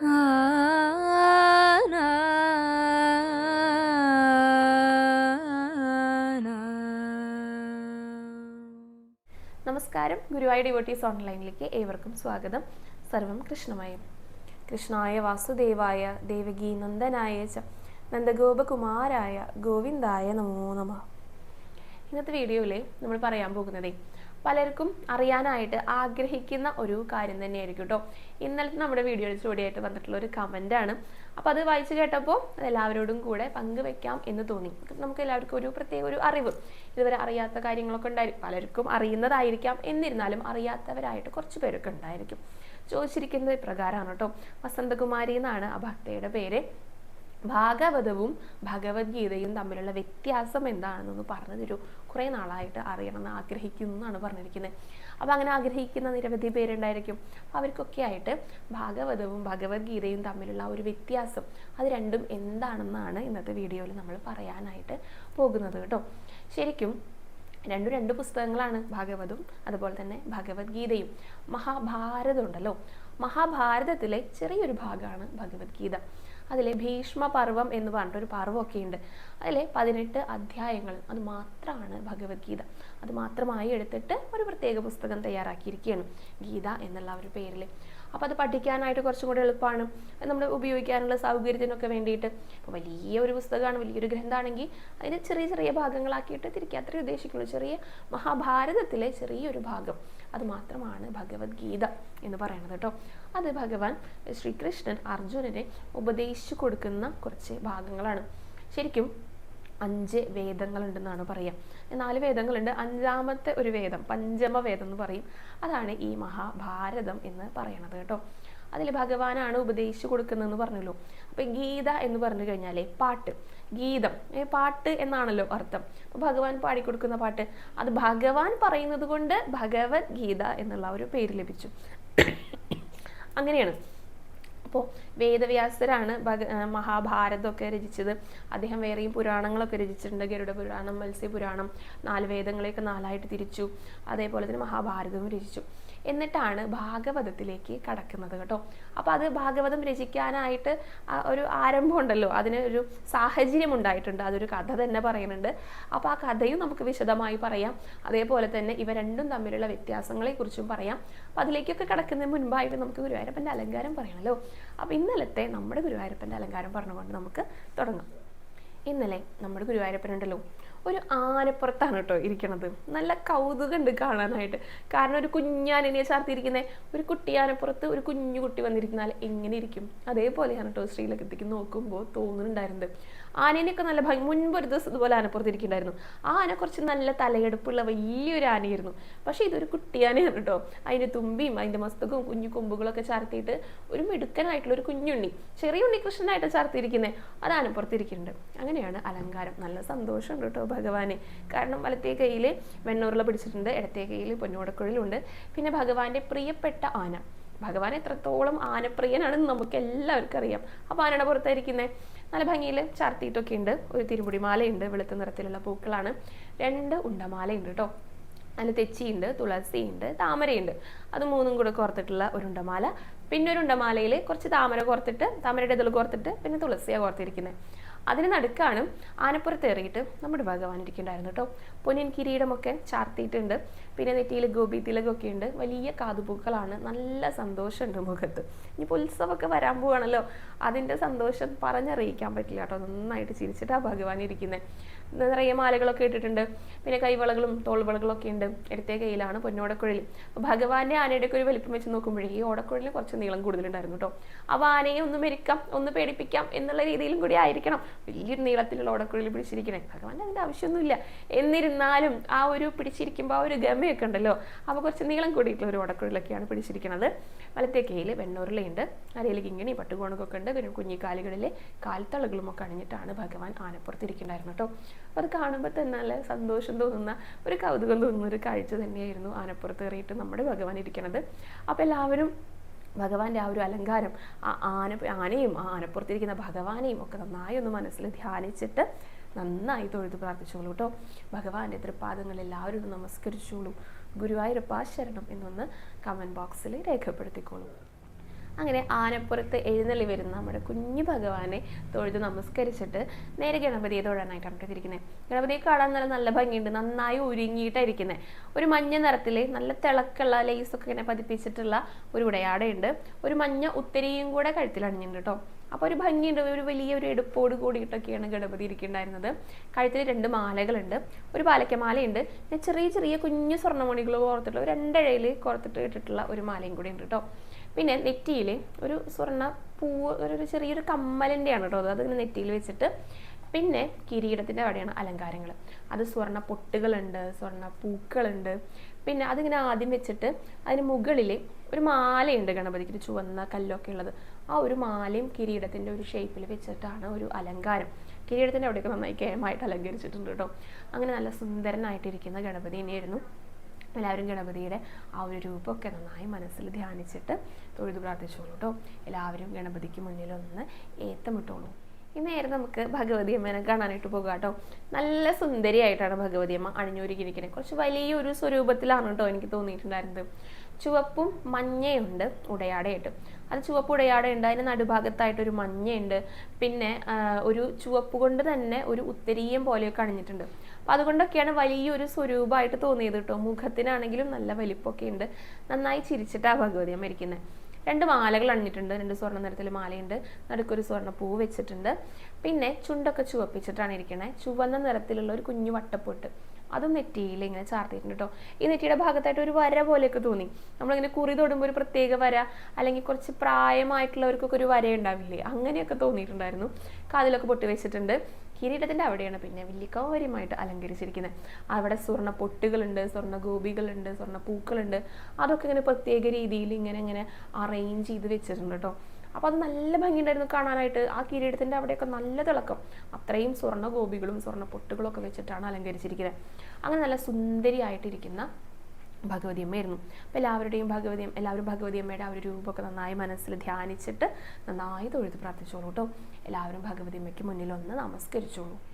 നമസ്കാരം. ഗുരുവായൂർ ഡിവോട്ടീസ് ഓൺലൈനിലേക്ക് ഏവർക്കും സ്വാഗതം. സർവം കൃഷ്ണമയം. കൃഷ്ണായ വാസുദേവായ ദേവകി നന്ദനായ ച നന്ദഗോപകുമാരായ ഗോവിന്ദായ നമോ നമ. ഇന്നത്തെ വീഡിയോയിൽ നമ്മൾ പറയാൻ പോകുന്നതേ പലർക്കും അറിയാനായിട്ട് ആഗ്രഹിക്കുന്ന ഒരു കാര്യം തന്നെയായിരിക്കും കേട്ടോ ഇന്നലത്തെ നമ്മുടെ വീഡിയോയിൽ ചൂടിയായിട്ട് വന്നിട്ടുള്ള ഒരു കമന്റ് ആണ്. അപ്പോൾ അത് വായിച്ചു കേട്ടപ്പോൾ എല്ലാവരോടും കൂടെ പങ്കുവെക്കാം എന്ന് തോന്നി. നമുക്ക് എല്ലാവർക്കും ഒരു പ്രത്യേക ഒരു അറിവ്. ഇതുവരെ അറിയാത്ത കാര്യങ്ങളൊക്കെ ഉണ്ടായിരിക്കും പലർക്കും അറിയുന്നതായിരിക്കാം. എന്നിരുന്നാലും അറിയാത്തവരായിട്ട് കുറച്ച് പേരൊക്കെ ഉണ്ടായിരിക്കും. ചോദിച്ചിരിക്കുന്നത് ഇപ്രകാരമാണ് കേട്ടോ വസന്തകുമാരി എന്നാണ് ആ ഭക്തയുടെ പേര്. ഭാഗവതവും ഭഗവത്ഗീതയും തമ്മിലുള്ള വ്യത്യാസം എന്താണെന്നൊന്ന് പറഞ്ഞു തരൂ കുറേ നാളായിട്ട് അറിയണമെന്ന് ആഗ്രഹിക്കുന്നു എന്നാണ് പറഞ്ഞിരിക്കുന്നത്. അപ്പോൾ അങ്ങനെ ആഗ്രഹിക്കുന്ന നിരവധി പേരുണ്ടായിരിക്കും. അവർക്കൊക്കെ ആയിട്ട് ഭാഗവതവും ഭഗവത്ഗീതയും തമ്മിലുള്ള ഒരു വ്യത്യാസം അത് രണ്ടും എന്താണെന്നാണ് ഇന്നത്തെ വീഡിയോയിൽ നമ്മൾ പറയാനായിട്ട് പോകുന്നത് കേട്ടോ. ശരിക്കും രണ്ടും രണ്ട് പുസ്തകങ്ങളാണ് ഭാഗവതും അതുപോലെ തന്നെ ഭഗവത്ഗീതയും. മഹാഭാരതം ഉണ്ടല്ലോ. മഹാഭാരതത്തിലെ ചെറിയൊരു ഭാഗമാണ് ഭഗവത്ഗീത. അതിലെ ഭീഷ്മ പർവം എന്ന് പറഞ്ഞിട്ടൊരു പർവമൊക്കെ ഉണ്ട് അതിലെ പതിനെട്ട് അധ്യായങ്ങൾ അത് മാത്രമാണ് ഭഗവത്ഗീത. അത് മാത്രമായി എടുത്തിട്ട് ഒരു പ്രത്യേക പുസ്തകം തയ്യാറാക്കിയിരിക്കുകയാണ് ഗീത എന്നുള്ള ഒരു പേരിൽ അപ്പോൾ അത് പഠിക്കാനായിട്ട് കുറച്ചും കൂടി എളുപ്പമാണ് നമ്മൾ ഉപയോഗിക്കാനുള്ള സൗകര്യത്തിനൊക്കെ വേണ്ടിയിട്ട്. ഇപ്പോൾ വലിയ ഒരു പുസ്തകമാണ് വലിയൊരു ഗ്രന്ഥമാണെങ്കിൽ അതിന് ചെറിയ ചെറിയ ഭാഗങ്ങളാക്കിയിട്ട് തിരിക്കാത്ര ഉദ്ദേശിക്കുന്നു ചെറിയ മഹാഭാരതത്തിലെ ചെറിയൊരു ഭാഗം. അത് മാത്രമാണ് ഭഗവത്ഗീത എന്ന് പറയുന്നത് കേട്ടോ. അത് ഭഗവാൻ ശ്രീകൃഷ്ണൻ അർജുനനെ ഉപദേശിച്ചു കൊടുക്കുന്ന കുറച്ച് ഭാഗങ്ങളാണ്. ശരിക്കും അഞ്ച് വേദങ്ങളുണ്ടെന്നാണ് പറയുക നാല് വേദങ്ങളുണ്ട്. അഞ്ചാമത്തെ ഒരു വേദം പഞ്ചമ വേദം എന്ന് പറയും. അതാണ് ഈ മഹാഭാരതം എന്ന് പറയണത് കേട്ടോ. അതിൽ ഭഗവാനാണ് ഉപദേശിച്ചു കൊടുക്കുന്നതെന്ന് പറഞ്ഞല്ലോ. അപ്പം ഗീത എന്ന് പറഞ്ഞു കഴിഞ്ഞാൽ പാട്ട്. ഗീതം പാട്ട് എന്നാണല്ലോ അർത്ഥം. ഭഗവാൻ പാടിക്കൊടുക്കുന്ന പാട്ട് അത് ഭഗവാൻ പറയുന്നത് കൊണ്ട് ഭഗവത് ഗീത എന്നുള്ള ഒരു പേര് ലഭിച്ചു. അങ്ങനെയാണ്. അപ്പോൾ വേദവ്യാസരാണ് ഭഗ മഹാഭാരതമൊക്കെ രചിച്ചത്. അദ്ദേഹം വേറെയും പുരാണങ്ങളൊക്കെ രചിച്ചിട്ടുണ്ട്. ഗരുഡ പുരാണം മത്സ്യപുരാണം നാല് വേദങ്ങളെയൊക്കെ നാലായിട്ട് തിരിച്ചു. അതേപോലെ തന്നെ മഹാഭാരതവും രചിച്ചു. എന്നിട്ടാണ് ഭാഗവതത്തിലേക്ക് കടക്കുന്നത് കേട്ടോ. അപ്പോൾ അത് ഭാഗവതം രചിക്കാനായിട്ട് ഒരു ആരംഭം ഉണ്ടല്ലോ. അതിന് ഒരു സാഹചര്യം ഉണ്ടായിട്ടുണ്ട്. അതൊരു കഥ തന്നെ പറയുന്നുണ്ട്. അപ്പോൾ ആ കഥയും നമുക്ക് വിശദമായി പറയാം. അതേപോലെ തന്നെ ഇവ രണ്ടും തമ്മിലുള്ള വ്യത്യാസങ്ങളെക്കുറിച്ചും പറയാം. അപ്പോൾ അതിലേക്കൊക്കെ കടക്കുന്നതിന് മുൻപായിട്ട് നമുക്ക് ഗുരുവായൂരപ്പന്റെ അലങ്കാരം പറയണമല്ലോ അപ്പോൾ ഇന്നലത്തെ നമ്മുടെ ഗുരുവായൂരപ്പന്റെ അലങ്കാരം പറഞ്ഞുകൊണ്ട് നമുക്ക് തുടങ്ങാം. ഇന്നലെ നമ്മുടെ ഗുരുവായൂരപ്പനുണ്ടല്ലോ. ഒരു ആനപ്പുറത്താണ് കേട്ടോ ഇരിക്കണത്. നല്ല കൗതുകമുണ്ട് കാണാനായിട്ട്. കാരണം ഒരു കുഞ്ഞാനിനെ ചാർത്തിയിരിക്കുന്ന ഒരു കുട്ടി ആനപ്പുറത്ത് ഒരു കുഞ്ഞു കുട്ടി വന്നിരിക്കുന്നാൽ എങ്ങനെ ഇരിക്കും? അതേപോലെയാണ് കേട്ടോ ശ്രീലകത്തേക്ക് നോക്കുമ്പോൾ തോന്നുന്നുണ്ടായിരുന്നത്. ആനേനെയൊക്കെ നല്ല ഭംഗി മുൻപ് ഒരു ദിവസം ഇതുപോലെ ആനപ്പുറത്തിരിക്കുന്നുണ്ടായിരുന്നു. ആ ആന കുറച്ച് നല്ല തലയെടുപ്പുള്ള വലിയൊരു ആനയായിരുന്നു. പക്ഷേ ഇതൊരു കുട്ടിയാനയാണ് കേട്ടോ. അതിന്റെ തുമ്പിയും അതിന്റെ മസ്തകവും കുഞ്ഞു കൊമ്പുകളൊക്കെ ചാർത്തിയിട്ട് ഒരു മിടുക്കനായിട്ടുള്ള ഒരു കുഞ്ഞുണ്ണി ചെറിയ ഉണ്ണികൃഷ്ണനായിട്ട് ചാർത്തിയിരിക്കുന്നത് അത് ആനപ്പുറത്തിരിക്കുന്നുണ്ട്. അങ്ങനെയാണ് അലങ്കാരം. നല്ല സന്തോഷമുണ്ട് കേട്ടോ ഭഗവാനെ. കാരണം വലത്തേ കയ്യിൽ വെണ്ണൂറിൽ പിടിച്ചിട്ടുണ്ട് ഇടത്തേ കയ്യിൽ പൊന്നോടക്കുഴലുണ്ട്. പിന്നെ ഭഗവാന്റെ പ്രിയപ്പെട്ട ആന. ഭഗവാൻ എത്രത്തോളം ആനപ്രിയനാണെന്ന് നമുക്ക് എല്ലാവർക്കും അറിയാം. അപ്പോൾ ആനയുടെ പുറത്തായിരിക്കുന്നത് നല്ല ഭംഗിയിൽ ചാർത്തിയിട്ടൊക്കെ ഉണ്ട്. ഒരു തിരുമുടിമാലയുണ്ട് വെളുത്ത നിറത്തിലുള്ള പൂക്കളാണ്. രണ്ട് ഉണ്ടമാലയുണ്ട് കേട്ടോ. അതിൽ തെച്ചിയുണ്ട് തുളസിയുണ്ട് താമരയുണ്ട്. അത് മൂന്നും കൂടെ കോർത്തിട്ടുള്ള ഒരു ഉണ്ടമാല. പിന്നെ ഒരു ഉണ്ടമാലയിൽ കുറച്ച് താമര കോർത്തിട്ട് താമരയുടെ ഇതിൽ കോർത്തിട്ട് പിന്നെ തുളസിയാണ് കോർത്തിരിക്കുന്നത് അതിന് നടുക്കാണ് ആനപ്പുറത്ത് ഏറിയിട്ട് നമ്മുടെ ഭഗവാൻ ഇരിക്കുന്നുണ്ടായിരുന്നു കേട്ടോ. പൊന്നിൻ കിരീടമൊക്കെ ചാർത്തിയിട്ടുണ്ട്. പിന്നെ നെറ്റിയിൽ ഗോപി തിലകൊക്കെ ഉണ്ട്. വലിയ കാതുപൂക്കളാണ്. നല്ല സന്തോഷമുണ്ട് മുഖത്ത്. ഇനിയിപ്പോൾ ഉത്സവമൊക്കെ വരാൻ പോവാണല്ലോ. അതിന്റെ സന്തോഷം പറഞ്ഞറിയിക്കാൻ പറ്റില്ല കേട്ടോ. നന്നായിട്ട് ചിരിച്ചിട്ടാണ് ഭഗവാൻ ഇരിക്കുന്നത് നിറയെ മാലകളൊക്കെ ഇട്ടിട്ടുണ്ട്. പിന്നെ കൈവളകളും തോൾവളകളും ഒക്കെ ഉണ്ട്. ഇടത്തെ കയ്യിലാണ് പൊന്നോടക്കുഴലി ഭഗവാന്റെ ആനയുടെ ഒക്കെ ഒരു വലിപ്പം വെച്ച് നോക്കുമ്പോഴേ ഈ ഓടക്കുഴലിന് കുറച്ച് നീളം കൂടുതലുണ്ടായിരുന്നു കേട്ടോ. അപ്പോൾ ആനയെ ഒന്ന് മെരിക്കാം ഒന്ന് പേടിപ്പിക്കാം എന്നുള്ള രീതിയിലും കൂടി ആയിരിക്കണം. വലിയൊരു നീളത്തിലുള്ള ഓടക്കുഴൽ പിടിച്ചിരിക്കണേ. ഭഗവാന്റെ അതിന്റെ ആവശ്യമൊന്നുമില്ല. എന്നിരുന്നാലും ആ ഒരു പിടിച്ചിരിക്കുമ്പോൾ ആ ഒരു ഗമയൊക്കെ ഉണ്ടല്ലോ. അപ്പോൾ കുറച്ച് നീളം കൂടിയിട്ടുള്ള ഒരു ഓടക്കുഴലൊക്കെയാണ് പിടിച്ചിരിക്കുന്നത് വലത്തെ കയ്യിൽ വെണ്ണൂറിലുണ്ട് അരയിലേക്ക് ഇങ്ങനെ പട്ടുകോണക്കൊക്കെ ഉണ്ട്. പിന്നെ കുഞ്ഞിക്കാലുകളിലെ കാൽത്തളകളും ഒക്കെ അണിഞ്ഞിട്ടാണ് ഭഗവാൻ ആനപ്പുറത്തിരിക്കുന്നുണ്ടായിരുന്നു കേട്ടോ. അപ്പോൾ അത് കാണുമ്പോൾ തന്നെ നല്ല സന്തോഷം തോന്നുന്ന ഒരു കൗതുകം തോന്നുന്ന ഒരു കാഴ്ച തന്നെയായിരുന്നു ആനപ്പുറത്ത് കയറിയിട്ട് നമ്മുടെ ഭഗവാൻ ഇരിക്കുന്നത് അപ്പോൾ എല്ലാവരും ഭഗവാന്റെ ആ ഒരു അലങ്കാരം ആ ആന ആനയും ആ ആനപ്പുറത്തിരിക്കുന്ന ഭഗവാനെയും ഒക്കെ നന്നായി ഒന്ന് മനസ്സിൽ ധ്യാനിച്ചിട്ട് നന്നായി തൊഴുത് പ്രാർത്ഥിച്ചോളൂ കേട്ടോ ഭഗവാന്റെ തൃപ്പാദങ്ങൾ എല്ലാവരും നമസ്കരിച്ചോളൂ. ഗുരുവായൂരപ്പാ ശരണം എന്നൊന്ന് കമന്റ് ബോക്സിൽ രേഖപ്പെടുത്തിക്കോളൂ. അങ്ങനെ ആനപ്പുറത്ത് എഴുന്നള്ളി വരുന്ന നമ്മുടെ കുഞ്ഞു ഭഗവാനെ തൊഴുത് നമസ്കരിച്ചിട്ട് നേരെ ഗണപതിയെ തൊഴാനായിട്ടാണ് നമുക്ക് ഇരിക്കുന്നത് ഗണപതിയെ കാണാൻ നല്ല നല്ല ഭംഗിയുണ്ട്. നന്നായി ഒരുങ്ങിയിട്ടായിരിക്കുന്നത് ഒരു മഞ്ഞ നിറത്തിൽ നല്ല തിളക്കുള്ള ലേസൊക്കെ ഇങ്ങനെ പതിപ്പിച്ചിട്ടുള്ള ഒരു ഉടയാടയുണ്ട്. ഒരു മഞ്ഞ ഉത്തരിയും കൂടെ കഴുത്തിൽ അണിഞ്ഞിട്ടുണ്ട് കേട്ടോ. അപ്പോൾ ഒരു ഭംഗിയുണ്ട്. ഒരു വലിയ ഒരു എടുപ്പോട് കൂടിയിട്ടൊക്കെയാണ് ഗണപതി ഇരിക്കുന്നുണ്ടായിരുന്നത്. കഴുത്തിൽ രണ്ട് മാലകളുണ്ട്. ഒരു പാലക്കമാലയുണ്ട്. പിന്നെ ചെറിയ ചെറിയ കുഞ്ഞു സ്വർണമണികൾ കോർത്തിട്ടുള്ള ഒരു രണ്ടഴയിൽ കോർത്തിട്ട് ഇട്ടിട്ടുള്ള ഒരു മാലയും കൂടി ഉണ്ട് കേട്ടോ. പിന്നെ നെറ്റിയിൽ ഒരു സ്വർണ പൂവ് ഒരു ചെറിയൊരു കമ്മലിന്റെയാണ് കേട്ടോ അത്. അതിങ്ങനെ നെറ്റിയിൽ വെച്ചിട്ട് പിന്നെ കിരീടത്തിന്റെ അവിടെയാണ് അലങ്കാരങ്ങൾ. അത് സ്വർണ പൊട്ടുകളുണ്ട് സ്വർണ പൂക്കളുണ്ട്. പിന്നെ അതിങ്ങനെ ആദ്യം വെച്ചിട്ട് അതിന് മുകളിൽ ഒരു മാലയുണ്ട് ഗണപതിക്ക് ചുവന്ന കല്ലൊക്കെ ഉള്ളത്. ആ ഒരു മാലയും കിരീടത്തിന്റെ ഒരു ഷേപ്പിൽ വെച്ചിട്ടാണ് ഒരു അലങ്കാരം. കിരീടത്തിന്റെ അവിടെയൊക്കെ നന്നായി കേമായിട്ട് അലങ്കരിച്ചിട്ടുണ്ട് കേട്ടോ. അങ്ങനെ നല്ല സുന്ദരനായിട്ടിരിക്കുന്ന ഗണപതി തന്നെയായിരുന്നു. എല്ലാവരും ഗണപതിയുടെ ആ ഒരു രൂപമൊക്കെ നന്നായി മനസ്സിൽ ധ്യാനിച്ചിട്ട് തൊഴുതു പ്രാർത്ഥിച്ചോളൂ കേട്ടോ എല്ലാവരും ഗണപതിക്ക് മുന്നിൽ ഒന്ന് ഏത്തമിട്ടോളൂ. ഈ നേരെ നമുക്ക് ഭഗവതി അമ്മേനെ കാണാനായിട്ട് പോകാം കേട്ടോ നല്ല സുന്ദരിയായിട്ടാണ് ഭഗവതി അമ്മ അണിഞ്ഞൊരുക്കിയിരിക്കുന്നത് കുറച്ച് വലിയൊരു സ്വരൂപത്തിലാണ് കേട്ടോ എനിക്ക് തോന്നിയിട്ടുണ്ടായിരുന്നത്. ചുവപ്പും മഞ്ഞയുണ്ട് ഉടയാടയായിട്ട്. അത് ചുവപ്പ് ഉടയാടയുണ്ട്. അതിന് നടുഭാഗത്തായിട്ട് ഒരു മഞ്ഞയുണ്ട്. പിന്നെ ഒരു ചുവപ്പ് കൊണ്ട് തന്നെ ഒരു ഉത്തരീയം പോലെയൊക്കെ അണിഞ്ഞിട്ടുണ്ട്. അപ്പോൾ അതുകൊണ്ടൊക്കെയാണ് വലിയൊരു സ്വരൂപമായിട്ട് തോന്നിയത് കേട്ടോ. മുഖത്തിനാണെങ്കിലും നല്ല വലിപ്പമൊക്കെ ഉണ്ട്. നന്നായി ചിരിച്ചിട്ടാണ് ഭഗവതി ഇരിക്കുന്നത് രണ്ട് മാലകൾ അണിഞ്ഞിട്ടുണ്ട്. രണ്ട് സ്വർണ നിറത്തിൽ മാലയുണ്ട്. നടുക്കൊരു സ്വർണ പൂ വെച്ചിട്ടുണ്ട്. പിന്നെ ചുണ്ടൊക്കെ ചുവപ്പിച്ചിട്ടാണ് ഇരിക്കണേ. ചുവന്ന നിറത്തിലുള്ള ഒരു കുഞ്ഞു വട്ടപ്പൊട്ട്. അതും നെറ്റിയിൽ ഇങ്ങനെ ചാർത്തിയിട്ടുണ്ട് കേട്ടോ. ഈ നെറ്റിയുടെ ഭാഗത്തായിട്ട് ഒരു വര പോലെയൊക്കെ തോന്നി. നമ്മളിങ്ങനെ കുറി തൊടുമ്പോൾ ഒരു പ്രത്യേക വര അല്ലെങ്കിൽ കുറച്ച് പ്രായമായിട്ടുള്ളവർക്കൊക്കെ ഒരു വര ഉണ്ടാവില്ലേ അങ്ങനെയൊക്കെ തോന്നിയിട്ടുണ്ടായിരുന്നു. കാതിലൊക്കെ പൊട്ടി വെച്ചിട്ടുണ്ട്. കിരീടത്തിന്റെ അവിടെയാണ് പിന്നെ വലിയ അലങ്കരിച്ചിരിക്കുന്നത്. അവിടെ സ്വർണ പൊട്ടുകളുണ്ട് സ്വർണ ഗോപികളുണ്ട് സ്വർണ പൂക്കളുണ്ട്. അതൊക്കെ ഇങ്ങനെ പ്രത്യേക രീതിയിൽ ഇങ്ങനെ ഇങ്ങനെ അറേഞ്ച് ചെയ്ത് വെച്ചിട്ടുണ്ട് കേട്ടോ അപ്പോൾ അത് നല്ല ഭംഗിയുണ്ടായിരുന്നു കാണാനായിട്ട്. ആ കിരീടത്തിന്റെ അവിടെയൊക്കെ നല്ല തിളക്കം. അത്രയും സ്വർണ ഗോപികളും സ്വർണ പൊട്ടുകളും ഒക്കെ വെച്ചിട്ടാണ് അലങ്കരിച്ചിരിക്കുന്നത്. അങ്ങനെ നല്ല സുന്ദരിയായിട്ടിരിക്കുന്ന ഭഗവതി അമ്മയായിരുന്നു അപ്പോൾ എല്ലാവരുടെയും ഭഗവതി എല്ലാവരും ഭഗവതി അമ്മയുടെ ആ ഒരു രൂപമൊക്കെ നന്നായി മനസ്സിൽ ധ്യാനിച്ചിട്ട് നന്നായി തൊഴുത് പ്രാർത്ഥിച്ചോളൂ കേട്ടോ. എല്ലാവരും ഭഗവതി അമ്മയ്ക്ക് മുന്നിൽ ഒന്ന് നമസ്കരിച്ചോളൂ.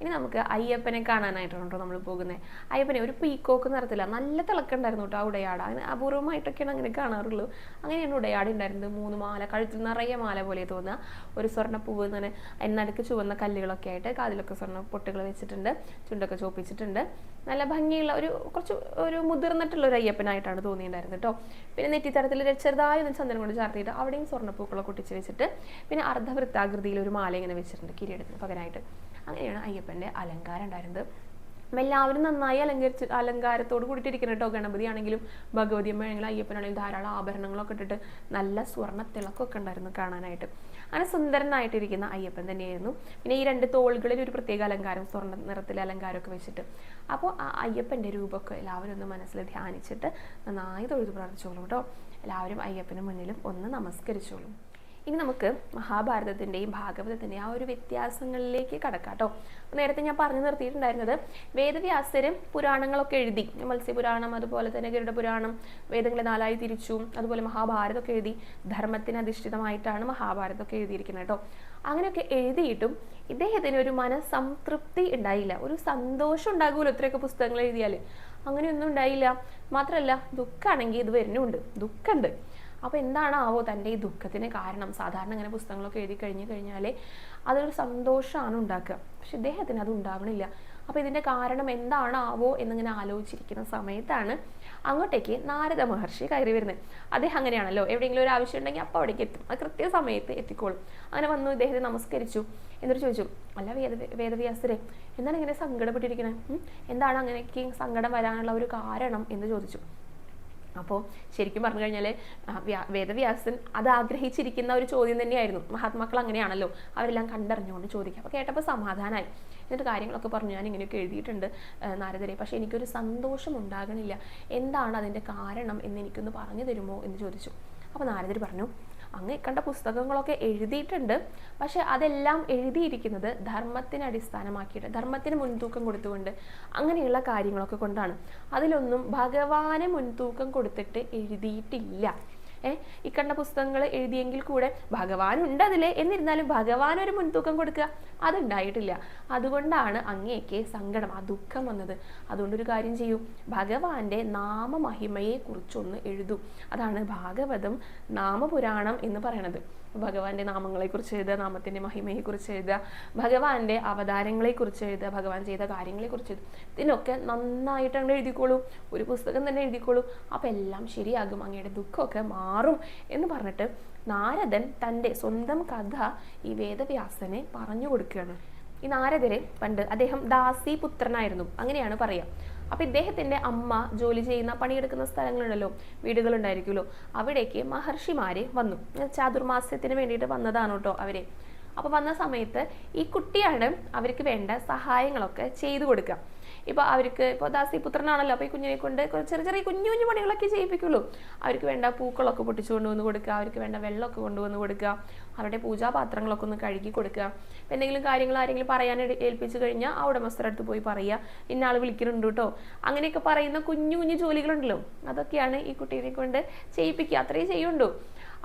ഇനി നമുക്ക് അയ്യപ്പനെ കാണാനായിട്ടാണ് നമ്മൾ പോകുന്നത് അയ്യപ്പനെ ഒരു പീക്കോക്ക് നിറത്തില്ല. നല്ല തിളക്കുണ്ടായിരുന്നു കേട്ടോ ആ ഉടയാട. അങ്ങനെ അപൂർവമായിട്ടൊക്കെയാണ് അങ്ങനെ കാണാറുള്ളൂ. അങ്ങനെയാണ് ഉടയാട ഉണ്ടായിരുന്നത്. മൂന്ന് മാല കഴുത്തിൽ നിറയെ മാല പോലെ തോന്നുക ഒരു സ്വർണപ്പൂവ് ഇങ്ങനെ എന്നടുക്ക് ചുവന്ന കല്ലുകളൊക്കെ ആയിട്ട് കാതിലൊക്കെ സ്വർണ പൊട്ടുകൾ വെച്ചിട്ടുണ്ട്. ചുണ്ടൊക്കെ ചോപ്പിച്ചിട്ടുണ്ട് നല്ല ഭംഗിയുള്ള ഒരു കുറച്ച് ഒരു മുതിർന്നിട്ടുള്ള ഒരു അയ്യപ്പനായിട്ടാണ് തോന്നിയിട്ടുണ്ടായിരുന്നത് കേട്ടോ. പിന്നെ നെറ്റിത്തരത്തിൽ ചെറുതായി ഒന്ന് ചന്ദനം കൊണ്ട് ചാർത്തിയിട്ട് അവിടെയും സ്വർണപ്പൂക്കളൊക്കെ ഒട്ടിച്ച് വെച്ചിട്ട് പിന്നെ അർദ്ധവൃത്താകൃതിയിൽ ഒരു മാല ഇങ്ങനെ വെച്ചിട്ടുണ്ട് കിരീടത്തിന് പകരമായിട്ട് അങ്ങനെയാണ് അയ്യപ്പന്റെ അലങ്കാരം ഉണ്ടായിരുന്നത്. എല്ലാവരും നന്നായി അലങ്കരിച്ച് അലങ്കാരത്തോട് കൂടിയിട്ടിരിക്കണം കേട്ടോ. ഗണപതി ആണെങ്കിലും ഭഗവതി അമ്മയാണെങ്കിലും അയ്യപ്പനാണെങ്കിലും ധാരാളം ആഭരണങ്ങളൊക്കെ ഇട്ടിട്ട് നല്ല സ്വർണ തിളക്കമൊക്കെ ഉണ്ടായിരുന്നു കാണാനായിട്ട്. അങ്ങനെ സുന്ദരനായിട്ടിരിക്കുന്ന അയ്യപ്പൻ തന്നെയായിരുന്നു. പിന്നെ ഈ രണ്ട് തോളുകളിൽ ഒരു പ്രത്യേക അലങ്കാരം സ്വർണ നിറത്തിലെ അലങ്കാരമൊക്കെ വെച്ചിട്ട്. അപ്പോൾ ആ അയ്യപ്പന്റെ രൂപമൊക്കെ എല്ലാവരും ഒന്ന് മനസ്സിൽ ധ്യാനിച്ചിട്ട് നന്നായി തൊഴുതു പ്രാർത്ഥിച്ചോളൂ കേട്ടോ. എല്ലാവരും അയ്യപ്പന് മുന്നിലും ഒന്ന് നമസ്കരിച്ചോളൂ. ഇനി നമുക്ക് മഹാഭാരതത്തിന്റെയും ഭാഗവതത്തിന്റെയും ആ ഒരു വ്യത്യാസങ്ങളിലേക്ക് കടക്കാട്ടോ കേട്ടോ. നേരത്തെ ഞാൻ പറഞ്ഞു നിർത്തിയിട്ടുണ്ടായിരുന്നത് വേദവ്യാസരും പുരാണങ്ങളൊക്കെ എഴുതി. മത്സ്യപുരാണം അതുപോലെ തന്നെ ഗരുഡപുരാണം വേദങ്ങളെ നാലായി തിരിച്ചു അതുപോലെ മഹാഭാരതമൊക്കെ എഴുതി ധർമ്മത്തിന് അധിഷ്ഠിതമായിട്ടാണ് മഹാഭാരതമൊക്കെ എഴുതിയിരിക്കുന്നത് കേട്ടോ. അങ്ങനെയൊക്കെ എഴുതിയിട്ടും ഇദ്ദേഹത്തിന് ഒരു മനസ്സംതൃപ്തി ഉണ്ടായില്ല. ഒരു സന്തോഷം ഉണ്ടാകുമല്ലോ ഇത്രയൊക്കെ പുസ്തകങ്ങൾ എഴുതിയാൽ അങ്ങനെയൊന്നും ഉണ്ടായില്ല. മാത്രമല്ല ദുഃഖമാണെങ്കിൽ ഇത് വരുന്നുണ്ട്. ദുഃഖമുണ്ട്. അപ്പോൾ എന്താണാവോ തന്റെ ഈ ദുഃഖത്തിന് കാരണം. സാധാരണ ഇങ്ങനെ പുസ്തകങ്ങളൊക്കെ എഴുതി കഴിഞ്ഞു കഴിഞ്ഞാൽ അതൊരു സന്തോഷമാണ് ഉണ്ടാക്കുക. പക്ഷെ ഇദ്ദേഹത്തിന് അത് ഉണ്ടാവണില്ല. അപ്പോൾ ഇതിന്റെ കാരണം എന്താണാവോ എന്നിങ്ങനെ ആലോചിച്ചിരിക്കുന്ന സമയത്താണ് അങ്ങോട്ടേക്ക് നാരദ മഹർഷി കയറി വരുന്നത്. അദ്ദേഹം അങ്ങനെയാണല്ലോ എവിടെയെങ്കിലും ഒരു ആവശ്യം ഉണ്ടെങ്കിൽ അപ്പോൾ അവിടേക്ക് എത്തും. അത് കൃത്യസമയത്ത് എത്തിക്കോളും. അങ്ങനെ വന്നു ഇദ്ദേഹത്തെ നമസ്കരിച്ചു. എന്നിട്ട് ചോദിച്ചു അല്ല വേദ വേദവ്യാസരെ എന്താണ് ഇങ്ങനെ സങ്കടപ്പെട്ടിരിക്കുന്നത് എന്താണ് അങ്ങനെയൊക്കെ സങ്കടം വരാനുള്ള ഒരു കാരണം? എന്ന് ചോദിച്ചു. അപ്പോൾ ശരിക്കും പറഞ്ഞു കഴിഞ്ഞാൽ വേദവ്യാസൻ അത് ആഗ്രഹിച്ചിരിക്കുന്ന ഒരു ചോദ്യം തന്നെയായിരുന്നു. മഹാത്മാക്കൾ അങ്ങനെയാണല്ലോ. അവരെല്ലാം കണ്ടറിഞ്ഞുകൊണ്ട് ചോദിക്കുക അപ്പോൾ കേട്ടപ്പോൾ സമാധാനമായി എന്നിട്ട് കാര്യങ്ങളൊക്കെ പറഞ്ഞു. ഞാൻ ഇങ്ങനെയൊക്കെ എഴുതിയിട്ടുണ്ട് നാരദരെ. പക്ഷേ എനിക്കൊരു സന്തോഷം ഉണ്ടാകണില്ല. എന്താണ് അതിന്റെ കാരണം എന്ന് എനിക്കൊന്ന് പറഞ്ഞു തരുമോ എന്ന് ചോദിച്ചു. അപ്പോൾ നാരദർ പറഞ്ഞു അങ്ങ് കണ്ട പുസ്തകങ്ങളൊക്കെ എഴുതിയിട്ടുണ്ട്. പക്ഷെ അതെല്ലാം എഴുതിയിരിക്കുന്നത് ധർമ്മത്തിന് അടിസ്ഥാനമാക്കിയിട്ട് ധർമ്മത്തിന് മുൻതൂക്കം കൊടുത്തുകൊണ്ട് അങ്ങനെയുള്ള കാര്യങ്ങളൊക്കെ കൊണ്ടാണ്. അതിലൊന്നും ഭഗവാന് മുൻതൂക്കം കൊടുത്തിട്ട് എഴുതിയിട്ടില്ല. ഈ കണ്ട പുസ്തകങ്ങൾ എഴുതിയെങ്കിൽ കൂടെ ഭഗവാൻ ഉണ്ട് അതിൽ എന്നിരുന്നാലും ഭഗവാൻ ഒരു മുൻതൂക്കം കൊടുക്കുക. അതുണ്ടായിട്ടില്ല. അതുകൊണ്ടാണ് അങ്ങേക്ക് സങ്കടം ആ ദുഃഖം വന്നത്. അതുകൊണ്ടൊരു കാര്യം ചെയ്യൂ. ഭഗവാന്റെ നാമമഹിമയെ കുറിച്ചൊന്ന് എഴുതൂ. അതാണ് ഭാഗവതം നാമപുരാണം എന്ന് പറയണത്. ഭഗവാന്റെ നാമങ്ങളെക്കുറിച്ച് എഴുതുക നാമത്തിന്റെ മഹിമയെക്കുറിച്ച് എഴുതുക ഭഗവാന്റെ അവതാരങ്ങളെക്കുറിച്ച് എഴുതുക ഭഗവാൻ ചെയ്ത കാര്യങ്ങളെക്കുറിച്ച് എഴുതുക. ഇതിനൊക്കെ നന്നായിട്ട് അങ്ങ് എഴുതിക്കോളൂ ഒരു പുസ്തകം തന്നെ എഴുതിക്കോളൂ. അപ്പം എല്ലാം ശരിയാകും അങ്ങയുടെ ദുഃഖമൊക്കെ മാറും എന്ന് പറഞ്ഞിട്ട് നാരദൻ തന്റെ സ്വന്തം കഥ ഈ വേദവ്യാസനെ പറഞ്ഞു കൊടുക്കുകയാണ്. ഈ നാരദരെ പണ്ട് അദ്ദേഹം ദാസി പുത്രനായിരുന്നു അങ്ങനെയാണ് പറയുക അപ്പൊ ഇദ്ദേഹത്തിന്റെ അമ്മ ജോലി ചെയ്യുന്ന പണിയെടുക്കുന്ന സ്ഥലങ്ങളുണ്ടല്ലോ വീടുകളുണ്ടായിരിക്കുമല്ലോ. അവിടേക്ക് മഹർഷിമാര് വന്നു. ചാതുർമാസ്യത്തിന് വേണ്ടിയിട്ട് വന്നതാണ് കേട്ടോ അവരെ. അപ്പോൾ വന്ന സമയത്ത് ഈ കുട്ടിയാണ് അവർക്ക് വേണ്ട സഹായങ്ങളൊക്കെ ചെയ്തു കൊടുക്കുക. ഇപ്പൊ അവർക്ക് ഇപ്പോൾ ദാസിപുത്രനാണല്ലോ അപ്പൊ ഈ കുഞ്ഞിനെ കൊണ്ട് ചെറിയ ചെറിയ കുഞ്ഞു കുഞ്ഞു പണികളൊക്കെ ചെയ്യിപ്പിക്കുള്ളൂ. അവർക്ക് വേണ്ട പൂക്കളൊക്കെ പൊട്ടിച്ചു കൊണ്ടുവന്ന് കൊടുക്കുക അവർക്ക് വേണ്ട വെള്ളമൊക്കെ കൊണ്ടുവന്ന് കൊടുക്കുക. അവരുടെ പൂജാപാത്രങ്ങളൊക്കെ ഒന്ന് കഴുകി കൊടുക്കുക. ഇപ്പം എന്തെങ്കിലും കാര്യങ്ങൾ ആരെങ്കിലും പറയാൻ ഏൽപ്പിച്ചു കഴിഞ്ഞാൽ ആ ഉടമസ്ഥരുടെ അടുത്ത് പോയി പറയുക. ഇന്ന ആൾ വിളിക്കുന്നുണ്ട് കേട്ടോ. അങ്ങനെയൊക്കെ പറയുന്ന കുഞ്ഞു കുഞ്ഞു ജോലികളുണ്ടല്ലോ. അതൊക്കെയാണ് ഈ കുട്ടീനെ കൊണ്ട് ചെയ്യിപ്പിക്കുക. അത്രയും ചെയ്യുള്ളൂ.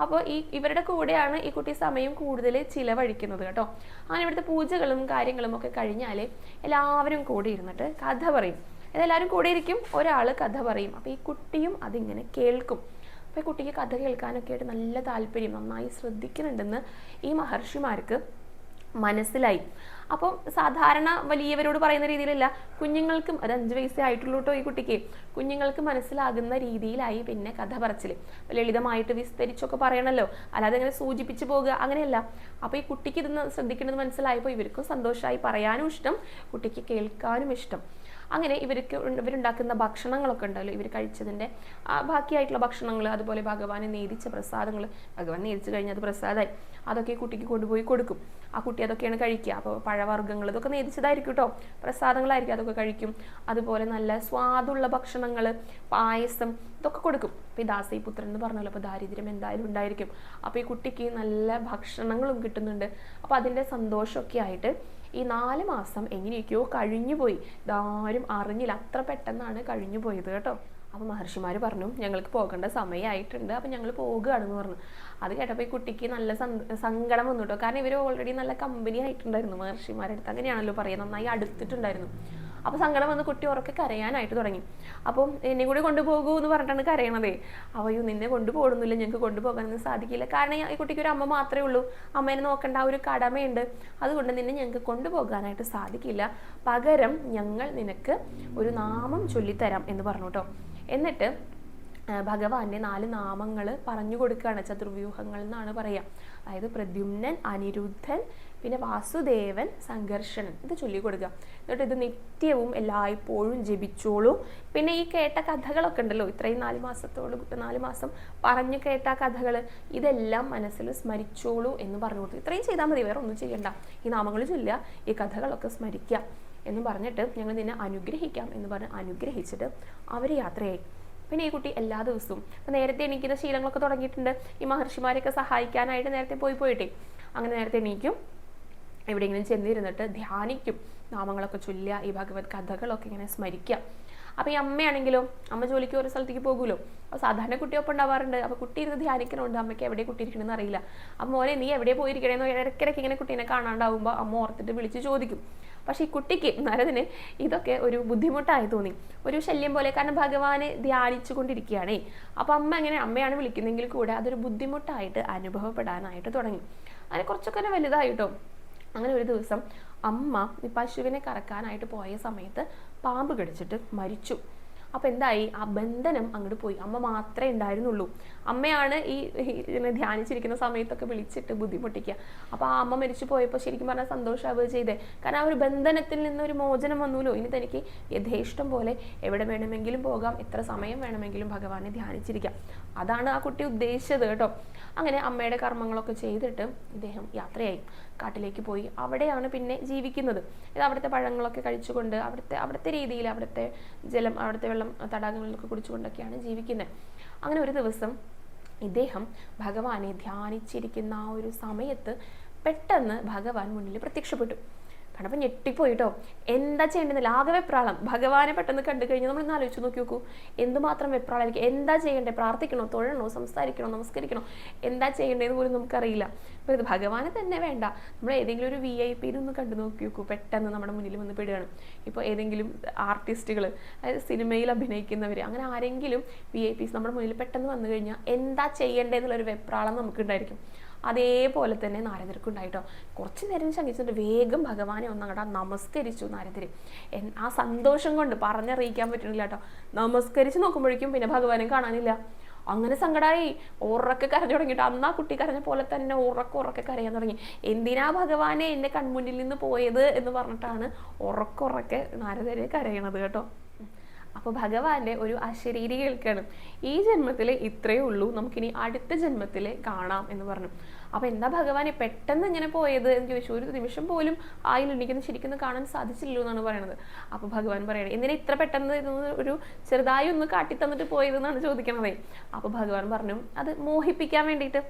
അപ്പോൾ ഈ ഇവരുടെ കൂടെയാണ് ഈ കുട്ടി സമയം കൂടുതൽ ചിലവഴിക്കുന്നത് കേട്ടോ. അങ്ങനെ ഇവിടുത്തെ പൂജകളും കാര്യങ്ങളും ഒക്കെ കഴിഞ്ഞാൽ എല്ലാവരും കൂടി ഇരുന്നിട്ട് കഥ പറയും. ഇതെല്ലാവരും കൂടെ ഇരിക്കും ഒരാൾ കഥ പറയും. അപ്പോൾ ഈ കുട്ടിയും അതിങ്ങനെ കേൾക്കും. അപ്പോൾ കുട്ടിക്ക് കഥ കേൾക്കാനൊക്കെ ആയിട്ട് നല്ല താല്പര്യം. നന്നായി ശ്രദ്ധിക്കുന്നുണ്ടെന്ന് ഈ മഹർഷിമാർക്ക് മനസ്സിലായി. അപ്പം സാധാരണ വലിയവരോട് പറയുന്ന രീതിയിലല്ല കുഞ്ഞുങ്ങൾക്കും അത് അഞ്ച് വയസ്സേ ആയിട്ടുള്ളൂ കേട്ടോ ഈ കുട്ടിക്ക് കുഞ്ഞുങ്ങൾക്ക് മനസ്സിലാകുന്ന രീതിയിലായി പിന്നെ കഥ പറച്ചിൽ ലളിതമായിട്ട് വിസ്തരിച്ചൊക്കെ പറയണല്ലോ. അല്ലാതെ അങ്ങനെ സൂചിപ്പിച്ചു പോകുക അങ്ങനെയല്ല. അപ്പോൾ ഈ കുട്ടിക്ക് ഇതൊന്ന് ശ്രദ്ധിക്കേണ്ടത് മനസ്സിലായപ്പോൾ ഇവർക്കും സന്തോഷമായി പറയാനും ഇഷ്ടം കുട്ടിക്ക് കേൾക്കാനും ഇഷ്ടം. അങ്ങനെ ഇവർക്ക് ഇവരുണ്ടാക്കുന്ന ഭക്ഷണങ്ങളൊക്കെ ഉണ്ടല്ലോ ഇവർ കഴിച്ചതിന്റെ ബാക്കിയായിട്ടുള്ള ഭക്ഷണങ്ങൾ അതുപോലെ ഭഗവാനെ നേരിച്ച പ്രസാദങ്ങൾ ഭഗവാൻ നേരിച്ച് കഴിഞ്ഞാൽ അത് പ്രസാദമായി അതൊക്കെ കുട്ടിക്ക് കൊണ്ടുപോയി കൊടുക്കും. ആ കുട്ടി അതൊക്കെയാണ് കഴിക്കുക. അപ്പോൾ പഴവർഗങ്ങൾ ഇതൊക്കെ നേരിച്ചതായിരിക്കും കേട്ടോ. പ്രസാദങ്ങളായിരിക്കും അതൊക്കെ കഴിക്കും. അതുപോലെ നല്ല സ്വാദുള്ള ഭക്ഷണങ്ങൾ പായസം ഇതൊക്കെ കൊടുക്കും. അപ്പോൾ ഈ ദാസി പുത്രൻ എന്ന് പറഞ്ഞല്ലോ അപ്പോൾ ദാരിദ്ര്യം എന്തായാലും ഉണ്ടായിരിക്കും. അപ്പോൾ ഈ കുട്ടിക്ക് നല്ല ഭക്ഷണങ്ങളും കിട്ടുന്നുണ്ട്. അപ്പോൾ അതിന്റെ സന്തോഷമൊക്കെ ആയിട്ട് ഈ നാല് മാസം എങ്ങനെയൊക്കെയോ കഴിഞ്ഞു പോയി ഇതാരും അറിഞ്ഞില്ല. അത്ര പെട്ടെന്നാണ് കഴിഞ്ഞു പോയത് കേട്ടോ. അപ്പോൾ മഹർഷിമാർ പറഞ്ഞു ഞങ്ങൾക്ക് പോകേണ്ട സമയമായിട്ടുണ്ട് അപ്പോൾ ഞങ്ങൾ പോകുകയാണെന്ന് പറഞ്ഞു. അത് കേട്ടപ്പോൾ ഈ കുട്ടിക്ക് നല്ല സങ്കടം വന്നു കേട്ടോ. കാരണം ഇവർ ഓൾറെഡി നല്ല കമ്പനി ആയിട്ടുണ്ടായിരുന്നു മഹർഷിമാരുടെ അടുത്ത്. അങ്ങനെയാണല്ലോ പറയുക നന്നായി അടുത്തിട്ടുണ്ടായിരുന്നു. അപ്പോൾ സങ്കടം വന്ന് കുട്ടി ഉറക്കെ കരയാനായിട്ട് തുടങ്ങി. അപ്പം എന്നെ കൂടി കൊണ്ടുപോകൂ എന്ന് പറഞ്ഞിട്ടാണ് കരയണതേ. അവയ്യോ നിന്നെ കൊണ്ടുപോകുന്നില്ല ഞങ്ങൾക്ക് കൊണ്ടുപോകാനൊന്നും സാധിക്കില്ല. കാരണം ഈ കുട്ടിക്ക് ഒരു അമ്മ മാത്രമേ ഉള്ളൂ. അമ്മേനെ നോക്കേണ്ട ആ ഒരു കടമയുണ്ട്. അതുകൊണ്ട് നിന്നെ ഞങ്ങൾക്ക് കൊണ്ടുപോകാനായിട്ട് സാധിക്കില്ല. പകരം ഞങ്ങൾ നിനക്ക് ഒരു നാമം ചൊല്ലിത്തരാം എന്ന് പറഞ്ഞു കേട്ടോ എന്നിട്ട് ഭഗവാന്റെ നാല് നാമങ്ങൾ പറഞ്ഞു കൊടുക്കുകയാണ്. ചതുർവ്യൂഹങ്ങൾ എന്നാണ് പറയുക അതായത് പ്രദ്യുമ്നൻ അനിരുദ്ധൻ പിന്നെ വാസുദേവൻ സംഘർഷണൻ ഇത് ചൊല്ലിക്കൊടുക്കുക. എന്നിട്ട് ഇത് നിത്യവും എല്ലായ്പ്പോഴും ജപിച്ചോളൂ. പിന്നെ ഈ കേട്ട കഥകളൊക്കെ ഉണ്ടല്ലോ ഇത്രയും നാല് മാസത്തോട് നാല് മാസം പറഞ്ഞു കേട്ട കഥകൾ ഇതെല്ലാം മനസ്സിൽ സ്മരിച്ചോളൂ എന്ന് പറഞ്ഞു കൊടുത്തു. ഇത്രയും ചെയ്താൽ മതി വേറെ ഒന്നും ചെയ്യണ്ട. ഈ നാമങ്ങൾ ചൊല്ലുക ഈ കഥകളൊക്കെ സ്മരിക്കുക എന്ന് പറഞ്ഞിട്ട് ഞങ്ങൾ നിന്നെ അനുഗ്രഹിക്കാം എന്ന് പറഞ്ഞ് അനുഗ്രഹിച്ചിട്ട് അവർ യാത്രയായി. പിന്നെ ഈ കുട്ടി എല്ലാ ദിവസവും ഇപ്പം നേരത്തെ എണീക്കുന്ന ശീലങ്ങളൊക്കെ തുടങ്ങിയിട്ടുണ്ട്. ഈ മഹർഷിമാരെയൊക്കെ സഹായിക്കാനായിട്ട് നേരത്തെ പോയി പോയിട്ടേ. അങ്ങനെ നേരത്തെ എണീക്കും. എവിടെയെങ്കിലും ചെന്നിരുന്നിട്ട് ധ്യാനിക്കും. നാമങ്ങളൊക്കെ ചൊല്ലുക ഈ ഭഗവത് കഥകളൊക്കെ ഇങ്ങനെ സ്മരിക്കുക. അപ്പോൾ ഈ അമ്മയാണെങ്കിലോ അമ്മ ജോലിക്ക് ഒരു സ്ഥലത്തേക്ക് പോകുമല്ലോ? അപ്പോൾ സാധാരണ കുട്ടിയൊപ്പം ഉണ്ടാവാറുണ്ട്. അപ്പോൾ കുട്ടി ഇരുന്ന് ധ്യാനിക്കണമുണ്ട്. അമ്മയ്ക്ക് എവിടെ കുട്ടി ഇരിക്കണമെന്ന് അറിയില്ല. അപ്പം മോനെ നീ എവിടെ പോയിരിക്കണേന്ന് ഇടയ്ക്കിടയ്ക്ക് ഇങ്ങനെ കുട്ടീനെ കാണാണ്ടാവുമ്പോൾ അമ്മ ഓർത്തിട്ട് വിളിച്ച് ചോദിക്കും. പക്ഷേ ഈ കുട്ടിക്ക് നരതിന് ഇതൊക്കെ ഒരു ബുദ്ധിമുട്ടായി തോന്നി. ഒരു ശല്യം പോലെ. കാരണം ഭഗവാനെ ധ്യാനിച്ചു കൊണ്ടിരിക്കുകയാണേ അപ്പം അമ്മ അങ്ങനെ അമ്മയാണ് വിളിക്കുന്നെങ്കിൽ കൂടെ അതൊരു ബുദ്ധിമുട്ടായിട്ട് അനുഭവപ്പെടാനായിട്ട് തുടങ്ങി. അങ്ങനെ കുറച്ചൊക്കെ വലുതായിട്ടോ. അങ്ങനെ ഒരു ദിവസം അമ്മ ഈ പശുവിനെ കറക്കാനായിട്ട് പോയ സമയത്ത് പാമ്പ് കടിച്ചിട്ട് മരിച്ചു. അപ്പോൾ എന്തായി? ആ ബന്ധനം അങ്ങോട്ട് പോയി. അമ്മ മാത്രമേ ഉണ്ടായിരുന്നുള്ളൂ. അമ്മയാണ് ഈ ഇങ്ങനെ ധ്യാനിച്ചിരിക്കുന്ന സമയത്തൊക്കെ വിളിച്ചിട്ട് ബുദ്ധിമുട്ടിക്കുക. അപ്പോൾ ആ അമ്മ മരിച്ചു പോയപ്പോൾ ശരിക്കും പറഞ്ഞാൽ സന്തോഷമാവുക ചെയ്തേ. കാരണം ആ ഒരു ബന്ധനത്തിൽ നിന്ന് ഒരു മോചനം വന്നുല്ലോ ഇനി തനിക്ക് യഥേഷ്ടം പോലെ എവിടെ വേണമെങ്കിലും പോകാം എത്ര സമയം വേണമെങ്കിലും ഭഗവാനെ ധ്യാനിച്ചിരിക്കാം. അതാണ് ആ കുട്ടി ഉദ്ദേശിച്ചത് കേട്ടോ. അങ്ങനെ അമ്മയുടെ കർമ്മങ്ങളൊക്കെ ചെയ്തിട്ട് ഇദ്ദേഹം യാത്രയായി. കാട്ടിലേക്ക് പോയി. അവിടെയാണ് പിന്നെ ജീവിക്കുന്നത്. ഇത് അവിടുത്തെ പഴങ്ങളൊക്കെ കഴിച്ചുകൊണ്ട് അവിടുത്തെ അവിടുത്തെ രീതിയിൽ അവിടുത്തെ ജലം അവിടുത്തെ വെള്ളം തടാകങ്ങളിലൊക്കെ കുടിച്ചുകൊണ്ടൊക്കെയാണ് ജീവിക്കുന്നത്. അങ്ങനെ ഒരു ദിവസം ഇദ്ദേഹം ഭഗവാനെ ധ്യാനിച്ചിരിക്കുന്ന ആ ഒരു സമയത്ത് പെട്ടെന്ന് ഭഗവാൻ മുന്നിൽ പ്രത്യക്ഷപ്പെട്ടു. കണ്ടപ്പോൾ ഞെട്ടിപ്പോയി കേട്ടോ എന്താ ചെയ്യേണ്ടതില്ല ആകെ വെപ്രാളം. ഭഗവാനെ പെട്ടെന്ന് കണ്ടു കഴിഞ്ഞാൽ നമ്മൾ ഇന്ന് ആലോചിച്ച് നോക്കി നോക്കൂ. എന്തുമാത്രം വെപ്രാളായിരിക്കും? എന്താ ചെയ്യേണ്ടേ? പ്രാർത്ഥിക്കണോ? തൊഴണോ? സംസാരിക്കണോ? നമസ്കരിക്കണോ? എന്താ ചെയ്യേണ്ടതെന്ന് പോലും നമുക്കറിയില്ല. അപ്പോൾ ഇത് ഭഗവാനെ തന്നെ വേണ്ട. നമ്മൾ ഏതെങ്കിലും ഒരു വി ഐ പിയിൽ ഒന്ന് കണ്ടു നോക്കി നോക്കൂ. പെട്ടെന്ന് നമ്മുടെ മുന്നിൽ വന്ന് പെടുകയാണ്. ഇപ്പോൾ ഏതെങ്കിലും ആർട്ടിസ്റ്റുകൾ അതായത് സിനിമയിൽ അഭിനയിക്കുന്നവർ അങ്ങനെ ആരെങ്കിലും വി ഐ പീസ് നമ്മുടെ മുന്നിൽ പെട്ടെന്ന് വന്നു കഴിഞ്ഞാൽ എന്താ ചെയ്യേണ്ടതെന്നുള്ളൊരു വെപ്രാളം നമുക്കുണ്ടായിരിക്കും. അതേപോലെ തന്നെ നാരദർക്ക് ഉണ്ടായിട്ടോ കുറച്ച് നേരം ശങ്കിച്ചിട്ട് വേഗം ഭഗവാനെ ഒന്നങ്ങടാ നമസ്കരിച്ചു നാരദര്. എൻ- ആ സന്തോഷം കൊണ്ട് പറഞ്ഞറിയിക്കാൻ പറ്റുന്നില്ല കേട്ടോ നമസ്കരിച്ച് നോക്കുമ്പോഴേക്കും പിന്നെ ഭഗവാനെ കാണാനില്ല. അങ്ങനെ സങ്കടമായി ഉറക്കെ കരഞ്ഞു തുടങ്ങിയിട്ട് അന്ന് ആ കുട്ടി കരഞ്ഞ പോലെ തന്നെ ഉറക്കം ഉറക്കെ കരയാൻ തുടങ്ങി. എന്തിനാ ഭഗവാനെ എന്റെ കൺമുന്നിൽ നിന്ന് പോയത് എന്ന് പറഞ്ഞിട്ടാണ് ഉറക്കുറക്കെ നാരദരെ കരയണത് കേട്ടോ. അപ്പോൾ ഭഗവാന്റെ ഒരു അശരീരി കേൾക്കാണ്. ഈ ജന്മത്തിൽ ഇത്രയേ ഉള്ളൂ. നമുക്കിനി അടുത്ത ജന്മത്തിൽ കാണാം എന്ന് പറഞ്ഞു. അപ്പോൾ എന്താ ഭഗവാനെ പെട്ടെന്ന് ഇങ്ങനെ പോയത് എന്ന് ചോദിച്ചു. ഒരു നിമിഷം പോലും ആയിൽ എനിക്കൊന്ന് ശരിക്കും കാണാൻ സാധിച്ചില്ലല്ലോ എന്നാണ് പറയുന്നത് അപ്പോൾ ഭഗവാൻ പറയണത് എന്തിനാ ഇത്ര പെട്ടെന്ന് ഒരു ചെറുതായി ഒന്ന് കാട്ടിത്തന്നിട്ട് പോയത് എന്നാണ് ചോദിക്കണതേ? അപ്പോൾ ഭഗവാൻ പറഞ്ഞു അത് മോഹിപ്പിക്കാൻ വേണ്ടിയിട്ട്.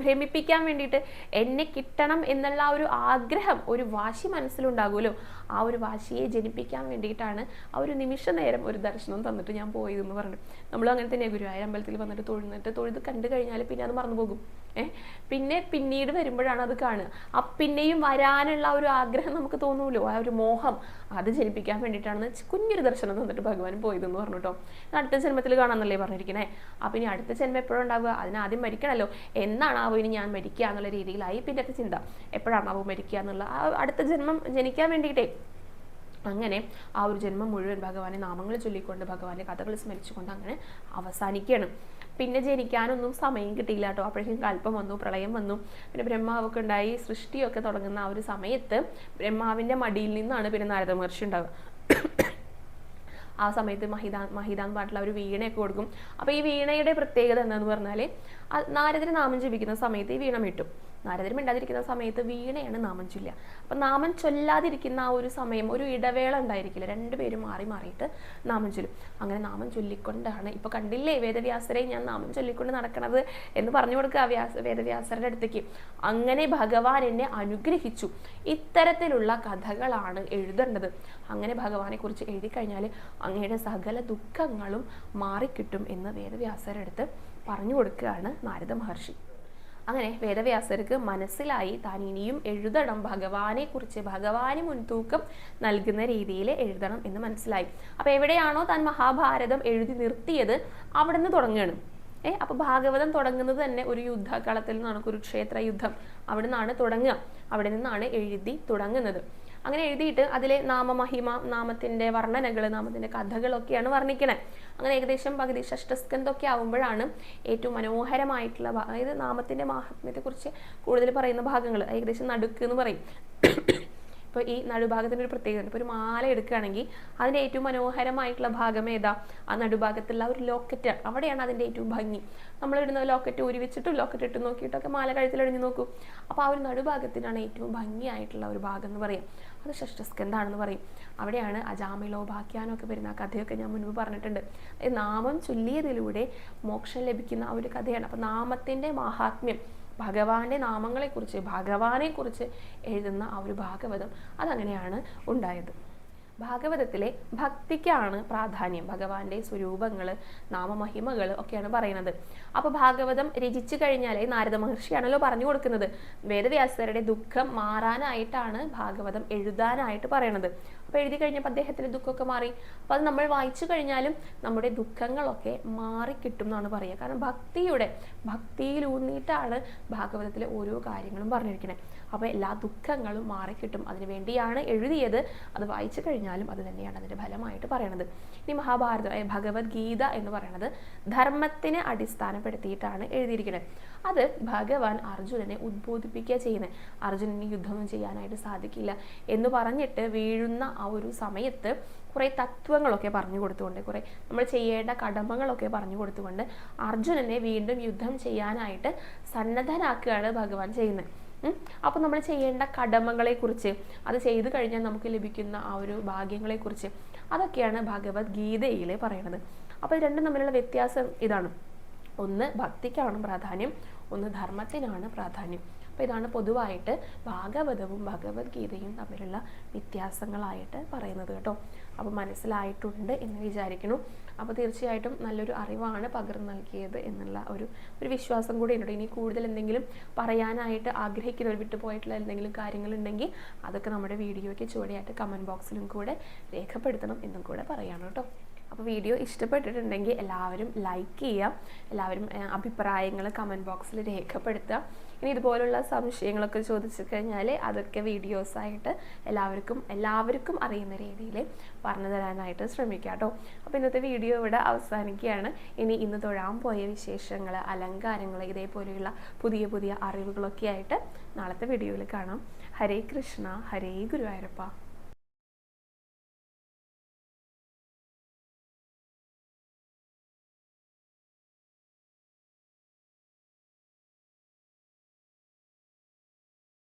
ഭ്രമിപ്പിക്കാൻ വേണ്ടിയിട്ട് എന്നെ കിട്ടണം എന്നുള്ള ആ ഒരു ആഗ്രഹം ഒരു വാശി മനസ്സിലുണ്ടാകുമല്ലോ. ആ ഒരു വാശിയെ ജനിപ്പിക്കാൻ വേണ്ടിയിട്ടാണ് ആ ഒരു നിമിഷ നേരം ഒരു ദർശനം തന്നിട്ട് ഞാൻ പോയതെന്ന് പറഞ്ഞു. നമ്മൾ അങ്ങനെ തന്നെ ഗുരുവായൂർ അമ്പലത്തിൽ വന്നിട്ട് തൊഴുന്നിട്ട് തൊഴുത് കണ്ടു കഴിഞ്ഞാൽ പിന്നെ അത് മറന്നു പോകും. പിന്നെ പിന്നീട് വരുമ്പോഴാണ് അത് കാണുക. ആ പിന്നെയും വരാനുള്ള ഒരു ആഗ്രഹം നമുക്ക് തോന്നൂലോ? ആ ഒരു മോഹം. അത് ജനിപ്പിക്കാൻ വേണ്ടിയിട്ടാണ് കുഞ്ഞൊരു ദർശനം തന്നിട്ട് ഭഗവാൻ പോയതെന്ന് പറഞ്ഞു കേട്ടോ. അടുത്ത ജന്മത്തിൽ കാണാമെന്നല്ലേ പറഞ്ഞിരിക്കണേ? അപ്പം ഇനി അടുത്ത ജന്മം എപ്പോഴും ഉണ്ടാവുക? അതിനാദ്യം മരിക്കണമല്ലോ എന്നാണാവോ ഇനി ഞാൻ മരിക്കുക എന്നുള്ള രീതിയിലായി പിന്നത്തെ ചിന്ത. എപ്പോഴാണാവോ മരിക്കുക എന്നുള്ള ആ അടുത്ത ജന്മം ജനിക്കാൻ വേണ്ടിയിട്ടേ. അങ്ങനെ ആ ഒരു ജന്മം മുഴുവൻ ഭഗവാനെ നാമങ്ങൾ ചൊല്ലിക്കൊണ്ട് ഭഗവാന്റെ കഥകൾ സ്മരിച്ചുകൊണ്ട് അങ്ങനെ അവസാനിക്കുകയാണ്. പിന്നെ ജനിക്കാനൊന്നും സമയം കിട്ടിയില്ല കേട്ടോ. അപ്പോഴേക്കും കൽപ്പം വന്നു പ്രളയം വന്നു. പിന്നെ ബ്രഹ്മാവൊക്കെ ഉണ്ടായി സൃഷ്ടിയൊക്കെ തുടങ്ങുന്ന ആ ഒരു സമയത്ത് ബ്രഹ്മാവിന്റെ മടിയിൽ നിന്നാണ് പിന്നെ നാരദ മഹർഷി ഉണ്ടാവുക. ആ സമയത്ത് മഹിതാ മഹിതാന്ന് പാട്ടിൽ അവർ വീണയൊക്കെ കൊടുക്കും. അപ്പോൾ ഈ വീണയുടെ പ്രത്യേകത എന്താണെന്ന് പറഞ്ഞാൽ നാരദന് നാമം ജപിക്കുന്ന സമയത്ത് ഈ വീണ മിട്ടും. നാരദന് മിണ്ടാതിരിക്കുന്ന സമയത്ത് വീണയാണ് നാമം ചൊല്ലുക. അപ്പം നാമം ചൊല്ലാതിരിക്കുന്ന ആ ഒരു സമയം ഒരു ഇടവേള ഉണ്ടായിരിക്കില്ല. രണ്ടുപേരും മാറി മാറിയിട്ട് നാമം ചൊല്ലും. അങ്ങനെ നാമം ചൊല്ലിക്കൊണ്ടാണ്. ഇപ്പോൾ കണ്ടില്ലേ വേദവ്യാസരെ ഞാൻ നാമം ചൊല്ലിക്കൊണ്ട് നടക്കണത് എന്ന് പറഞ്ഞു കൊടുക്കുക വ്യാസ വേദവ്യാസരുടെ അടുത്തേക്ക്. അങ്ങനെ ഭഗവാൻ എന്നെ അനുഗ്രഹിച്ചു. ഇത്തരത്തിലുള്ള കഥകളാണ് എഴുതേണ്ടത്. അങ്ങനെ ഭഗവാനെ കുറിച്ച് എഴുതി കഴിഞ്ഞാൽ അങ്ങയുടെ സകല ദുഃഖങ്ങളും മാറിക്കിട്ടും എന്ന് വേദവ്യാസരുടെ അടുത്ത് പറഞ്ഞു കൊടുക്കുകയാണ് നാരദ മഹർഷി. അങ്ങനെ വേദവ്യാസർക്ക് മനസ്സിലായി. താൻ ഇനിയും എഴുതണം. ഭഗവാനെ കുറിച്ച് ഭഗവാന് മുൻതൂക്കം നൽകുന്ന രീതിയിൽ എഴുതണം എന്ന് മനസ്സിലായി. അപ്പോൾ എവിടെയാണോ താൻ മഹാഭാരതം എഴുതി നിർത്തിയത് അവിടെ നിന്ന് തുടങ്ങുകയാണ്. ഏഹ് അപ്പൊ ഭാഗവതം തുടങ്ങുന്നത് തന്നെ ഒരു യുദ്ധകളത്തിൽ നിന്നാണ് കുരുക്ഷേത്ര യുദ്ധം അവിടെ നിന്നാണ് തുടങ്ങുക. അവിടെ നിന്നാണ് എഴുതി തുടങ്ങുന്നത്. അങ്ങനെ എഴുതിയിട്ട് അതിലെ നാമമഹിമ നാമത്തിന്റെ വർണനകൾ നാമത്തിന്റെ കഥകളൊക്കെയാണ് വർണിക്കണേ. അങ്ങനെ ഏകദേശം പകുതി ഷഷ്ടസ്കന്ധമൊക്കെ ആവുമ്പോഴാണ് ഏറ്റവും മനോഹരമായിട്ടുള്ള അതായത് നാമത്തിന്റെ മാഹാത്മ്യത്തെക്കുറിച്ച് കൂടുതൽ പറയുന്ന ഭാഗങ്ങൾ ഏകദേശം നടുക്ക് എന്ന് പറയും. ഇപ്പോൾ ഈ നടുഭാഗത്തിന്റെ ഒരു പ്രത്യേകത ഇപ്പോൾ ഒരു മാല എടുക്കുകയാണെങ്കിൽ അതിന്റെ ഏറ്റവും മനോഹരമായിട്ടുള്ള ഭാഗം ഏതാ? ആ നടുഭാഗത്തുള്ള ഒരു ലോക്കറ്റ്. അവിടെയാണ് അതിന്റെ ഏറ്റവും ഭംഗി. നമ്മൾ ഇടുന്ന ലോക്കറ്റ് ഊരി ലോക്കറ്റ് ഇട്ട് നോക്കിയിട്ടൊക്കെ മാല കഴുത്തിൽ കഴുത്തിലൊഴിഞ്ഞ് നോക്കൂ. അപ്പോൾ ആ ഒരു നടുഭാഗത്തിനാണ് ഏറ്റവും ഭംഗിയായിട്ടുള്ള ഒരു ഭാഗം എന്ന് പറയാം. അത് ഷഷ്ടസ്കന്ധാണെന്ന് പറയും. അവിടെയാണ് അജാമിലോ അജാമിലോപാഖ്യാനമൊക്കെ വരുന്ന ആ കഥയൊക്കെ ഞാൻ മുൻപ് പറഞ്ഞിട്ടുണ്ട്. നാമം ചൊല്ലിയതിലൂടെ മോക്ഷം ലഭിക്കുന്ന ആ ഒരു കഥയാണ്. അപ്പോൾ നാമത്തിന്റെ മാഹാത്മ്യം. ഭഗവാന്റെ നാമങ്ങളെക്കുറിച്ച് ഭഗവാനെക്കുറിച്ച് എഴുതുന്ന ആ ഒരു ഭാഗവതം അതങ്ങനെയാണ് ഉണ്ടായത്. ഭാഗവതത്തിലെ ഭക്തിക്കാണ് പ്രാധാന്യം. ഭഗവാന്റെ സ്വരൂപങ്ങൾ നാമമഹിമകൾ ഒക്കെയാണ് പറയുന്നത്. അപ്പോൾ ഭാഗവതം രചിച്ചു കഴിഞ്ഞാൽ നാരദ മഹർഷിയാണല്ലോ പറഞ്ഞു കൊടുക്കുന്നത്. വേദവ്യാസരുടെ ദുഃഖം മാറാനായിട്ടാണ് ഭാഗവതം എഴുതാനായിട്ട് പറയണത്. അപ്പോൾ എഴുതി കഴിഞ്ഞപ്പോൾ അദ്ദേഹത്തിന്റെ ദുഃഖമൊക്കെ മാറി. അപ്പോൾ അത് നമ്മൾ വായിച്ചു കഴിഞ്ഞാലും നമ്മുടെ ദുഃഖങ്ങളൊക്കെ മാറിക്കിട്ടും എന്നാണ് പറയുക. കാരണം ഭക്തിയുടെ ഭക്തിയിലൂന്നിയിട്ടാണ് ഭാഗവതത്തിലെ ഓരോ കാര്യങ്ങളും പറഞ്ഞിരിക്കുന്നത് അപ്പോൾ എല്ലാ ദുഃഖങ്ങളും മാറിക്കിട്ടും അതിനു വേണ്ടിയാണ് എഴുതിയത്. അത് വായിച്ചു കഴിഞ്ഞാലും അത് തന്നെയാണ് അതിന്റെ ഫലമായിട്ട് പറയണത്. ഇനി മഹാഭാരതം ഭഗവത്ഗീത എന്ന് പറയുന്നത് ധർമ്മത്തിനെ അടിസ്ഥാനപ്പെടുത്തിയിട്ടാണ് എഴുതിയിരിക്കുന്നത് അത് ഭഗവാൻ അർജുനനെ ഉദ്ബോധിപ്പിക്കുക ചെയ്യുന്നത് അർജുനന് യുദ്ധമൊന്നും ചെയ്യാനായിട്ട് സാധിക്കില്ല എന്ന് പറഞ്ഞിട്ട് വീഴുന്ന ആ ഒരു സമയത്ത് കുറേ തത്വങ്ങളൊക്കെ പറഞ്ഞു കൊടുത്തുകൊണ്ട് കുറേ നമ്മൾ ചെയ്യേണ്ട കടമകളൊക്കെ പറഞ്ഞു കൊടുത്തുകൊണ്ട് അർജുനനെ വീണ്ടും യുദ്ധം ചെയ്യാനായിട്ട് സന്നദ്ധനാക്കുകയാണ് ഭഗവാൻ ചെയ്യുന്നത്. അപ്പോൾ നമ്മൾ ചെയ്യേണ്ട കടമകളെക്കുറിച്ച് അത് ചെയ്തു കഴിഞ്ഞാൽ നമുക്ക് ലഭിക്കുന്ന ആ ഒരു ഭാഗ്യങ്ങളെക്കുറിച്ച് അതൊക്കെയാണ് ഭഗവത്ഗീതയിൽ പറയുന്നത് അപ്പോൾ രണ്ടും തമ്മിലുള്ള വ്യത്യാസം ഇതാണ്. ഒന്ന് ഭക്തിക്കാണ് പ്രാധാന്യം ഒന്ന് ധർമ്മത്തിനാണ് പ്രാധാന്യം. അപ്പോൾ ഇതാണ് പൊതുവായിട്ട് ഭാഗവതവും ഭഗവത്ഗീതയും തമ്മിലുള്ള വ്യത്യാസങ്ങളായിട്ട് പറയുന്നത് കേട്ടോ. അപ്പോൾ മനസ്സിലായിട്ടുണ്ട് എന്ന് വിചാരിക്കുന്നു. അപ്പോൾ തീർച്ചയായിട്ടും നല്ലൊരു അറിവാണ് പകർന്നു നൽകിയത് എന്നുള്ള ഒരു ഒരു വിശ്വാസം കൂടി ഉണ്ട് ഇനി കൂടുതൽ എന്തെങ്കിലും പറയാനായിട്ട് ആഗ്രഹിക്കുന്നവർ വിട്ടുപോയിട്ടുള്ള എന്തെങ്കിലും കാര്യങ്ങളുണ്ടെങ്കിൽ അതൊക്കെ നമ്മുടെ വീഡിയോയ്ക്ക് ചുവടെയായിട്ട് കമന്റ് ബോക്സിലും കൂടെ രേഖപ്പെടുത്തണം എന്നും കൂടെ പറയാണ് കേട്ടോ. അപ്പോൾ വീഡിയോ ഇഷ്ടപ്പെട്ടിട്ടുണ്ടെങ്കിൽ എല്ലാവരും ലൈക്ക് ചെയ്യാം എല്ലാവരും അഭിപ്രായങ്ങൾ കമന്റ് ബോക്സിൽ രേഖപ്പെടുത്തുക. ഇനി ഇതുപോലുള്ള സംശയങ്ങളൊക്കെ ചോദിച്ചു കഴിഞ്ഞാൽ അതൊക്കെ വീഡിയോസായിട്ട് എല്ലാവർക്കും എല്ലാവർക്കും അറിയുന്ന രീതിയിൽ പറഞ്ഞു തരാനായിട്ട് ശ്രമിക്കാം കേട്ടോ. അപ്പോൾ ഇന്നത്തെ വീഡിയോ ഇവിടെ അവസാനിക്കുകയാണ്. ഇനി ഇന്ന് തൊഴാൻ പോയ വിശേഷങ്ങൾ അലങ്കാരങ്ങൾ ഇതേപോലെയുള്ള പുതിയ പുതിയ അറിവുകളൊക്കെ ആയിട്ട് നാളത്തെ വീഡിയോയിൽ കാണാം. ഹരേ കൃഷ്ണ ഹരേ ഗുരുവായൂരപ്പ.